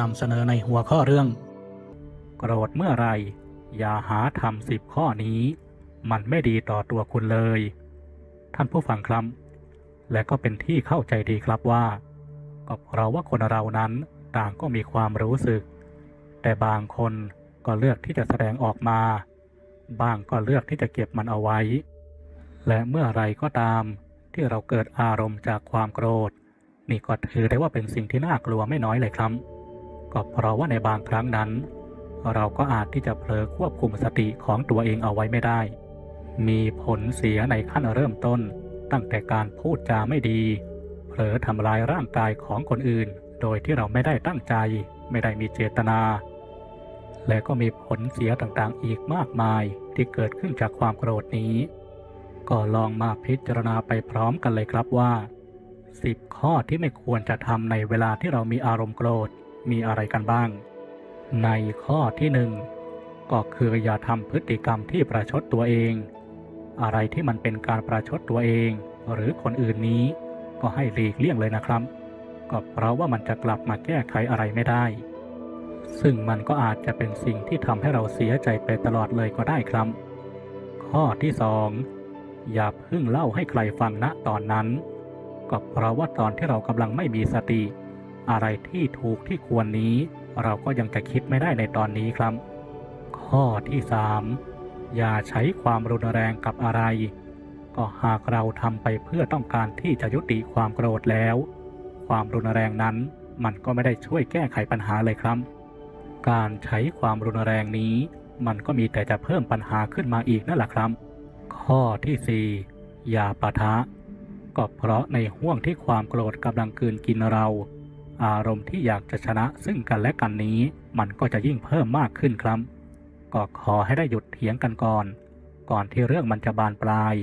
นำเสนอในหัวข้อเรื่อง โกรธเมื่อไรอย่าหาทำสิบข้อนี้ มันไม่ดีต่อตัวคุณเลย ท่านผู้ฟังครับ และก็เป็นที่เข้าใจดีครับว่าก็เพราะว่าคนเรานั้นต่างก็มีความรู้สึก แต่บางคนก็เลือกที่จะแสดงออกมา บางก็เลือกที่จะเก็บมันเอาไว้ และเมื่อไรก็ตามที่เราเกิดอารมณ์จากความโกรธ นี่ก็ถือได้ว่าเป็นสิ่งที่น่ากลัวไม่น้อยเลยครับ ก็เพราะว่าในบางครั้งนั้น เราก็อาจที่จะเผลอควบคุมสติของตัวเองเอาไว้ไม่ได้ มีผลเสียในขั้นเริ่มต้น ตั้งแต่การพูดจาไม่ดี เผลอทำลายร่างกายของคนอื่น โดยที่เราไม่ได้ตั้งใจ ไม่ได้มีเจตนา และก็มีผลเสียต่างๆ อีกมากมายที่เกิดขึ้นจากความโกรธนี้ ก็ลองมาพิจารณาไปพร้อมกันเลยครับว่า 10 ข้อที่ไม่ควรจะทำในเวลาที่เรามีอารมณ์โกรธ มีอะไรกันบ้าง ในข้อที่หนึ่งก็คืออย่าทำพฤติกรรมที่ประชดตัวเอง อะไรที่มันเป็นการประชดตัวเอง หรือคนอื่นนี้ ก็ให้หลีกเลี่ยงเลยนะครับ ก็เพราะว่ามันจะกลับมาแก้ไขอะไรไม่ได้ ซึ่งมันก็อาจจะเป็นสิ่งที่ทำให้เราเสียใจไปตลอดเลยก็ได้ครับ ข้อที่สองอย่าเพิ่งเล่าให้ใครฟังณตอนนั้น ก็เพราะว่าตอนที่เรากำลังไม่มีสติ อะไรที่ถูกที่ควรนี้ เราก็ยังจะคิดไม่ได้ในตอนนี้ครับ ข้อที่สามอย่าใช้ความรุนแรงกับอะไร ก็หากเราทำไปเพื่อต้องการที่จะยุติความโกรธแล้ว ความรุนแรงนั้นมันก็ไม่ได้ช่วยแก้ไขปัญหาเลยครับ การใช้ความรุนแรงนี้ มันก็มีแต่จะเพิ่มปัญหาขึ้นมาอีกนั่นแหละครับ ข้อที่สี่อย่าปะทะก็เพราะในห่วงที่ความโกรธกำลังกืนกินเรา อารมณ์ที่อยากจะชนะซึ่งกันและกันนี้ มันก็จะยิ่งเพิ่มมากขึ้นครับก็ขอให้ได้หยุดเถียงกันก่อน ก่อนที่เรื่องมันจะบานปลาย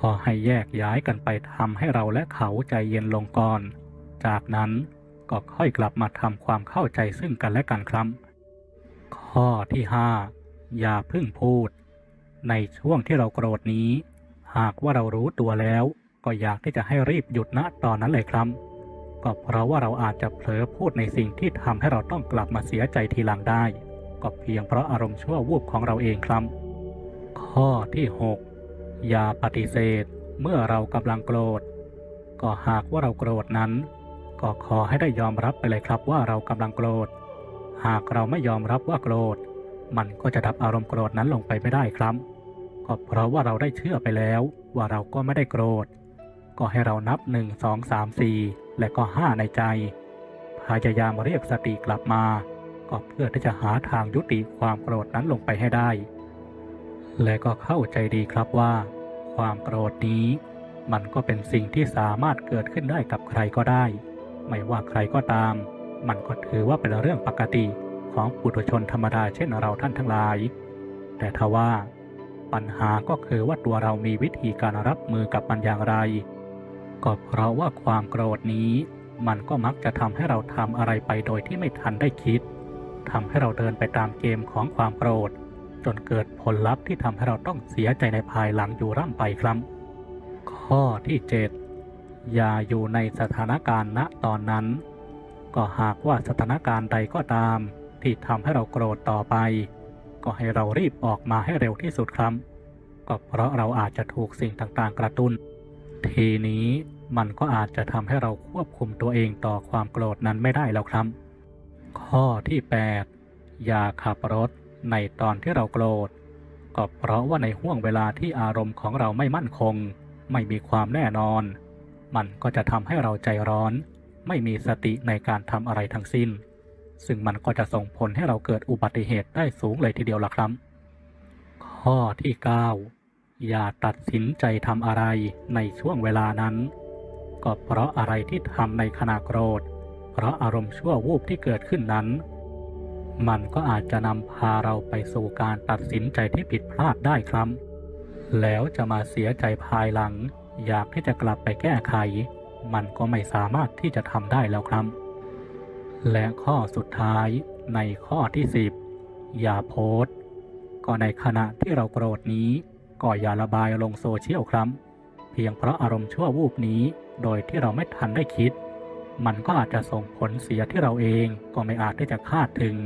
ก็ให้แยกย้ายกันไปทำให้เราและเขาใจเย็นลงก่อน จากนั้นก็ค่อยกลับมาทำความเข้าใจซึ่งกันและกันครับ ข้อที่ห้าอย่าพึ่งพูด ในช่วงที่เราโกรธนี้ หากว่าเรารู้ตัวแล้ว ก็อยากที่จะให้รีบหยุดณตอนนั้นเลยครับ ก็เพราะว่าเราอาจจะเผลอพูดในสิ่งที่ทำให้เราต้องกลับมาเสียใจทีหลังได้ ก็เพียงเพราะอารมณ์ชั่ววูบของเราเองครับ ข้อที่ 6 อย่าปฏิเสธ เมื่อเรากำลังโกรธ ก็หากว่าเราโกรธนั้น ก็ขอให้ได้ยอมรับไปเลยครับว่าเรากำลังโกรธ หากเราไม่ยอมรับว่าโกรธ มันก็จะดับอารมณ์โกรธนั้นลงไปไม่ได้ครับ ก็เพราะว่าเราได้เชื่อไปแล้ว ว่าเราก็ไม่ได้โกรธ ก็ให้เรานับ1 2 3 4 และก็5ในใจ พยายามเรียกสติกลับมา ก็เพื่อที่จะหาทางยุติความโกรธนั้นลงไปให้ได้ และก็เข้าใจดีครับว่า ความโกรธนี้ มันก็เป็นสิ่งที่สามารถเกิดขึ้นได้กับใครก็ได้ ไม่ว่าใครก็ตาม มันก็ถือว่าเป็นเรื่องปกติของปุถุชนธรรมดาเช่นเราท่านทั้งหลาย แต่ทว่าปัญหาก็คือว่าตัวเรามีวิธีการรับมือกับมันอย่างไร ก็เพราะว่าความโกรธนี้ มันก็มักจะทำให้เราทำอะไรไปโดยที่ไม่ทันได้คิดทำให้เราเดินไปตามเกมของความโกรธ จนเกิดผลลัพธ์ที่ทำให้เราต้องเสียใจในภายหลังอยู่ร่ำไปครับ ข้อที่ 7 อย่าอยู่ในสถานการณ์ณตอนนั้น ก็หากว่าสถานการณ์ใดก็ตาม ที่ทำให้เราโกรธต่อไป ก็ให้เรารีบออกมาให้เร็วที่สุดครับ ก็เพราะเราอาจจะถูกสิ่งต่างๆ กระตุ้น ทีนี้มันก็อาจจะทำให้เราควบคุมตัวเองต่อความโกรธนั้นไม่ได้แล้วครับ ข้อที่ 8 อย่าขับรถในตอนที่เราโกรธ ก็เพราะว่าในห่วงเวลาที่อารมณ์ของเราไม่มั่นคง ไม่มีความแน่นอน มันก็จะทำให้เราใจร้อน ไม่มีสติในการทำอะไรทั้งสิ้น ซึ่งมันก็จะส่งผลให้เราเกิดอุบัติเหตุได้สูงเลยทีเดียวล่ะครับ ข้อที่ 9 อย่าตัดสินใจทำอะไรในช่วงเวลานั้น ก็เพราะอะไรที่ทำในขณะโกรธ เพราะอารมณ์ชั่ววูบที่เกิดขึ้นนั้น มันก็อาจจะนำพาเราไปสู่การตัดสินใจที่ผิดพลาดได้ครับ แล้วจะมาเสียใจภายหลัง อยากที่จะกลับไปแก้ไข มันก็ไม่สามารถที่จะทำได้แล้วครับ และข้อสุดท้ายในข้อที่ 10 อย่าโพสต์ก็ในขณะที่เราโกรธนี้ ก็อย่าระบายลงโซเชียลครับ เพียงเพราะอารมณ์ชั่ววูบนี้ โดยที่เราไม่ทันได้คิด มันก็อาจจะส่งผลเสียที่เราเองก็ไม่อาจที่จะคาดถึง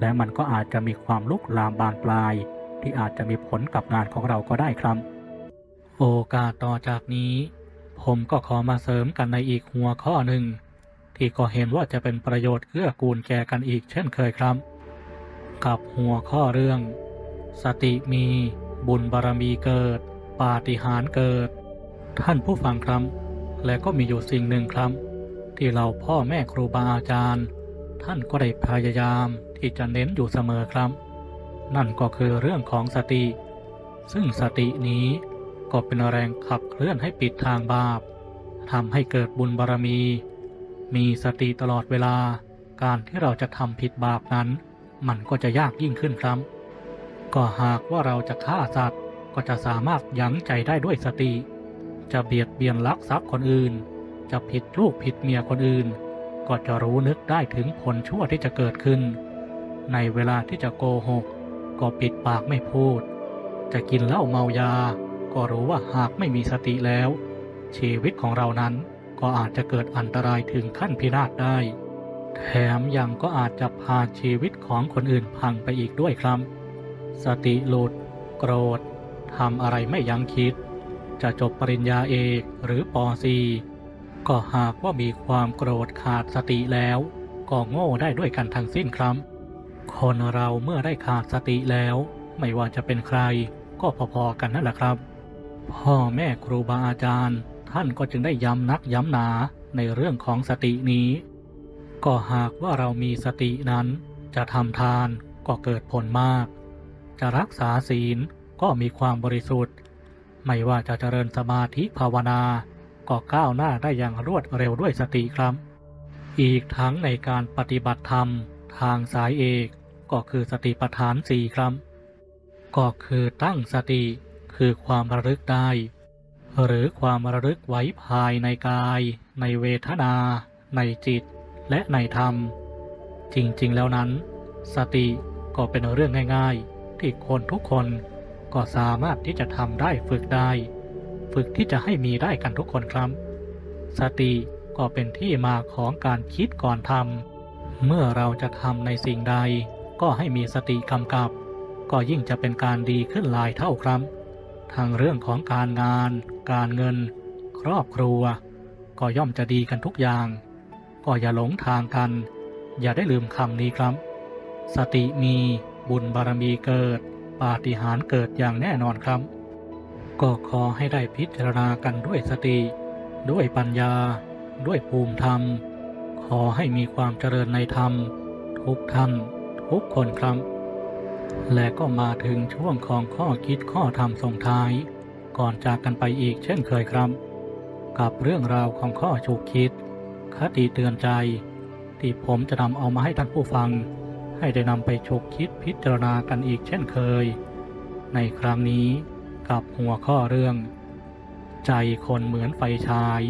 และมันก็อาจจะมีความลุกลามบานปลาย ที่อาจจะมีผลกับงานของเราก็ได้ครับ โอกาสต่อจากนี้ ผมก็ขอมาเสริมกันในอีกหัวข้อหนึ่งที่ก็เห็นว่าจะเป็นประโยชน์เกื้อกูลแก่กันอีกเช่นเคยครับ กับหัวข้อเรื่อง สติมี บุญบารมีเกิด ปาฏิหาริย์เกิด ท่านผู้ฟังครับ และก็มีอยู่สิ่งหนึ่งครับ ที่เราพ่อแม่ครูบาอาจารย์ ท่านก็ได้พยายามที่จะเน้นอยู่เสมอครับ นั่นก็คือเรื่องของสติ ซึ่งสตินี้ก็เป็นแรงขับเคลื่อนให้ปิดทางบาปทำให้เกิดบุญบารมี มีสติตลอดเวลา การที่เราจะทำผิดบาปนั้น มันก็จะยากยิ่งขึ้นครับ ก็หากว่าเราจะฆ่าสัตว์ก็จะสามารถยั้งใจได้ด้วยสติ จะเบียดเบียนลักทรัพย์คนอื่น จะผิดลูกผิดเมียคนอื่น ก็จะรู้นึกได้ถึงผลชั่วที่จะเกิดขึ้น ในเวลาที่จะโกหก ก็ปิดปากไม่พูด จะกินเหล้าเมายา ก็รู้ว่าหากไม่มีสติแล้ว ชีวิตของเรานั้นก็อาจจะเกิดอันตรายถึงขั้นพินาศได้ แถมยังก็อาจจะพาชีวิตของคนอื่นพังไปอีกด้วยครับ สติหลุด โกรธทำอะไรไม่ยังคิด จะจบปริญญาเอกหรือปอซีก็หากว่ามีความโกรธขาดสติแล้ว ก็โง่ได้ด้วยกันทั้งสิ้นครับ คนเราเมื่อได้ขาดสติแล้ว ไม่ว่าจะเป็นใคร ก็พอๆกันนั่นแหละครับ พ่อแม่ครูบาอาจารย์ ท่านก็จึงได้ย้ำนักย้ำหนาในเรื่องของสตินี้ ก็หากว่าเรามีสตินั้น จะทำทานก็เกิดผลมาก จะรักษาศีลก็มีความบริสุทธิ์ ไม่ว่าจะเจริญสมาธิภาวนา ก็ก้าวหน้าได้อย่างรวดเร็วด้วยสติครับ อีกทั้งในการปฏิบัติธรรม ทางสายเอกก็คือสติปัฏฐานสี่ครับ ก็คือตั้งสติคือความระลึกได้ หรือความระลึกไว้ภายในกาย ในเวทนา ในจิต และในธรรม จริงๆแล้วนั้น สติก็เป็นเรื่องง่าย ๆ ที่คนทุกคนก็สามารถที่จะทำได้ฝึกได้ ฝึกที่จะให้มีได้กันทุกคนครับ สติก็เป็นที่มาของการคิดก่อนทำเมื่อเราจะทำในสิ่งใด ก็ให้มีสติกำกับ ก็ยิ่งจะเป็นการดีขึ้นหลายเท่าครับทั้งเรื่องของการงาน การเงิน ครอบครัว ก็ย่อมจะดีกันทุกอย่าง ก็อย่าหลงทางกัน อย่าได้ลืมคำนี้ครับ สติมี บุญบารมีเกิด ปาฏิหาริย์เกิดอย่างแน่นอนครับ ก็ขอให้ได้พิจารณากันด้วยสติ ด้วยปัญญา ด้วยภูมิธรรม ขอให้มีความเจริญในธรรม ทุกท่าน ทุกคนครับ และก็มาถึงช่วงของข้อคิดข้อธรรมส่งท้าย ก่อนจากกันไปอีกเช่นเคยครับ กับเรื่องราวของข้อฉุกคิด คติเตือนใจ ที่ผมจะนำเอามาให้ท่านผู้ฟัง ให้ได้นำไปฉกคิดพิจารณากันอีกเช่นเคย ในครั้งนี้กับหัวข้อเรื่อง ใจคนเหมือนไฟฉาย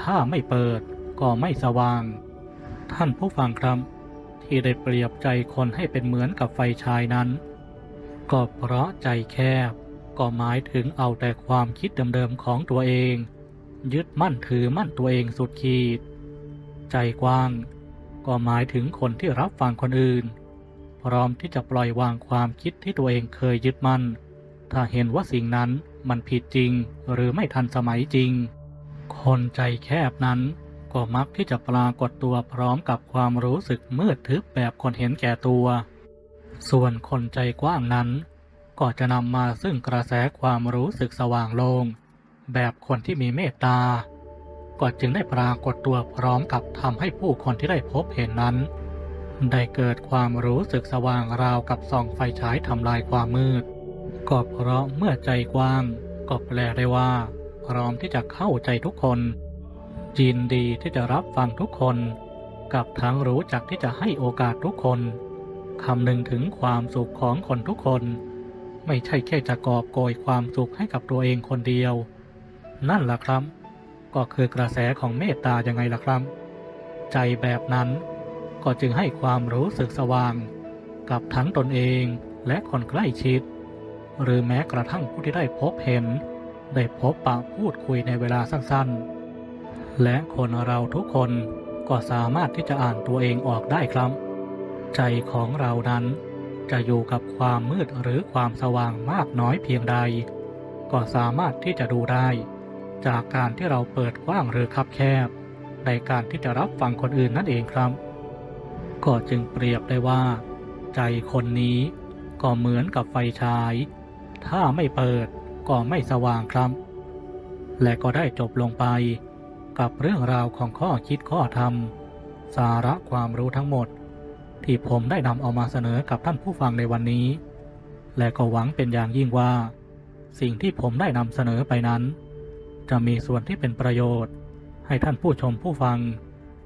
ถ้าไม่เปิดก็ไม่สว่าง ท่านผู้ฟังครับ ที่ได้เปรียบใจคนให้เป็นเหมือนกับไฟฉายนั้น ก็เพราะใจแคบก็หมายถึงเอาแต่ความคิดเดิมๆของตัวเอง ยึดมั่นถือมั่นตัวเองสุดขีด ใจกว้าง ก็หมายถึงคนที่รับฟังคนอื่น พร้อมที่จะปล่อยวางความคิดที่ตัวเองเคยยึดมั่น ถ้าเห็นว่าสิ่งนั้นมันผิดจริงหรือไม่ทันสมัยจริง คนใจแคบนั้นก็ก็มักที่จะปรากฏตัวพร้อมกับความรู้สึกมืดทึบแบบคนเห็นแก่ตัว ส่วนคนใจกว้างนั้น ก็จะนำมาซึ่งกระแสความรู้สึกสว่างโลงแบบคนที่มีเมตตา ก็จึงได้ปรากฏตัวพร้อมกับทำให้ผู้คนที่ได้พบเห็นนั้น ได้เกิดความรู้สึกสว่างราวกับส่องไฟฉายทำลายความมืด ก็เพราะเมื่อใจกว้าง ก็แปลได้ว่า พร้อมที่จะเข้าใจทุกคนยินดีที่จะรับฟังทุกคน กับทั้งรู้จักที่จะให้โอกาสทุกคนคำนึงถึงความสุขของคนทุกคน ไม่ใช่แค่จะกอบโกยความสุขให้กับตัวเองคนเดียว นั่นแหละครับ ก็คือกระแสของเมตตายังไงล่ะครับ ใจแบบนั้น ก็จึงให้ความรู้สึกสว่าง กับทั้งตนเองและคนใกล้ชิด หรือแม้กระทั่งผู้ที่ได้พบเห็น ได้พบปะพูดคุยในเวลาสั้นๆ และคนเราทุกคนก็สามารถที่จะอ่านตัวเองออกได้ครับ ใจของเรานั้นจะอยู่กับความมืดหรือความสว่างมากน้อยเพียงใด ก็สามารถที่จะดูได้ จากการที่เราเปิดกว้างหรือคับแคบ ในการที่จะรับฟังคนอื่นนั่นเองครับ ก็จึงเปรียบได้ว่า ใจคนนี้ก็เหมือนกับไฟฉาย ถ้าไม่เปิดก็ไม่สว่างครับ และก็ได้จบลงไป กับเรื่องราวของข้อคิดข้อธรรม สาระความรู้ทั้งหมด ที่ผมได้นำเอามาเสนอกับท่านผู้ฟังในวันนี้ และก็หวังเป็นอย่างยิ่งว่า สิ่งที่ผมได้นำเสนอไปนั้น จะมีส่วนที่เป็นประโยชน์ ให้ท่านผู้ชมผู้ฟัง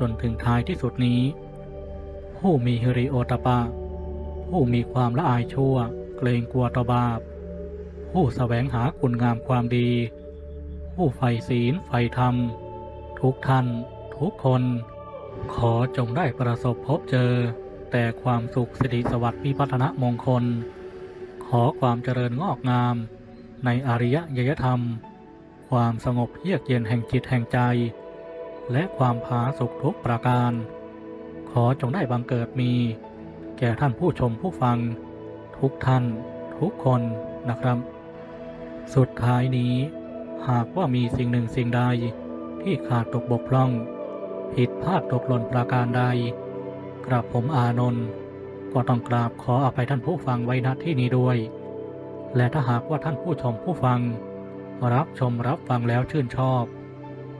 จนถึงท้ายที่สุดนี้ ผู้มีฮิริโอตปะ ผู้มีความละอายชั่ว เกรงกลัวต่อบาป ผู้แสวงหาคุณงามความดี ผู้ใฝ่ศีลใฝ่ธรรม ทุกท่าน ทุกคน ขอจงได้ประสบพบเจอ แต่ความสุขสิริสวัสดิ์พิพัฒนมงคล ขอความเจริญงอกงาม ในอริยยธรรม ความสงบเยือกเย็นแห่งจิตแห่งใจ และความผาสุขทุกประการ ขอจงได้บังเกิดมี แก่ท่านผู้ชมผู้ฟัง ทุกท่าน ทุกคนนะครับ สุดท้ายนี้ หากว่ามีสิ่งหนึ่งสิ่งใดที่ขาดตกบกพร่อง ผิดพลาดตกหล่นประการใด กราบผมอานนท์ก็ต้องกราบขออภัยท่านผู้ฟังไว้ณที่นี้ด้วย และถ้าหากว่าท่านผู้ชมผู้ฟัง รับชมรับฟังแล้วชื่นชอบ